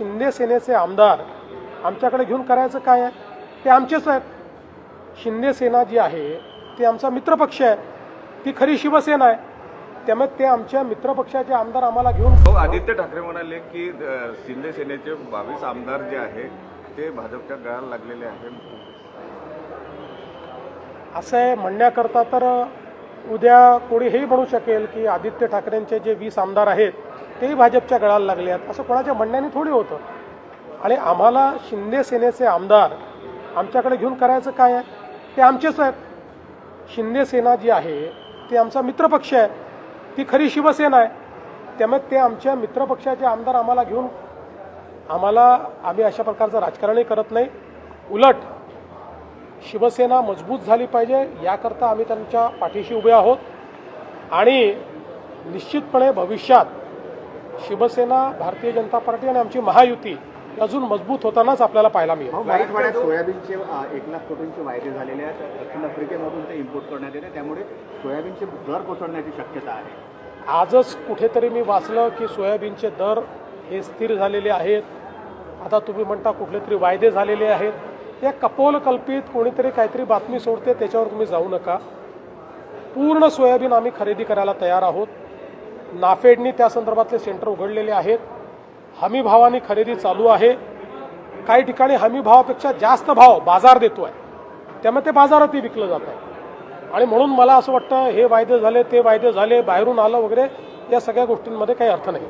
शिंदे सेनेचे आमदार आमच्याकडे घेऊन करायचं काय आहे? ते आमचेच आहेत. शिंदे सेना जी आहे ती आमचा मित्रपक्ष आहे. ती खरी शिवसेना आहे. त्यामुळे ते आमच्या मित्रपक्षाचे आमदार आम्हाला घेऊन हो आदित्य ठाकरे म्हणाले की शिंदे सेनेचे बावीस आमदार जे आहे ते भाजपच्या गळाला लागलेले आहे असं आहे म्हणण्याकरता तर उद्या कोणीही म्हणू शकेल की आदित्य ठाकरेंचे जे वीस आमदार आहेत तेही भाजपच्या गळाला लागले आहेत. असं कोणाच्या म्हणण्याने थोडी होतं. आणि आम्हाला शिंदे सेनेचे आमदार आमच्याकडे घेऊन करायचं काय आहे? ते आमचेच आहेत. शिंदे सेना जी आहे ती आमचा मित्रपक्ष आहे. ती खरी शिवसेना आहे. त्यामुळे ते आमच्या मित्रपक्षाचे आमदार आम्हाला घेऊन आम्हाला आम्ही अशा प्रकारचं राजकारणही करत नाही. उलट शिवसेना मजबूत झाली पाहिजे याकरता आम्ही त्यांच्या पाठीशी उभे आहोत. आणि निश्चितपणे भविष्यात शिवसेना भारतीय जनता पार्टी आणि आमची महायुती अजून मजबूत होतानाच आपल्याला पाहायला मिळेल. सोयाबीनचे एक लाख कोटींचे वायदे झालेले आहेत. दक्षिण आफ्रिकेमधून ते इम्पोर्ट करण्यात येते. त्यामुळे सोयाबीनचे दर कोसळण्याची शक्यता आहे. आजच कुठेतरी मी वाचलं की सोयाबीनचे दर हे स्थिर झालेले आहेत. आता तुम्ही म्हणता कुठले तरी वायदे झालेले आहेत. या कपोलकल्पित कोणीतरी काहीतरी बातमी सोडते त्याच्यावर तुम्ही जाऊ नका. पूर्ण सोयाबीन आम्ही खरेदी करायला तयार आहोत. नाफेडनी त्या संदर्भातले सेंटर उघडलेले आहेत. हमी भावाने खरेदी चालू आहे. काही ठिकाणी हमी भावापेक्षा जास्त भाव बाजार देतो आहे त्यामुळे ते बाजारातही विकलं जात आहे. आणि म्हणून मला असं वाटतं हे वायदे झाले ते वायदे झाले बाहेरून आलं वगैरे या सगळ्या गोष्टींमध्ये काही अर्थ नाही.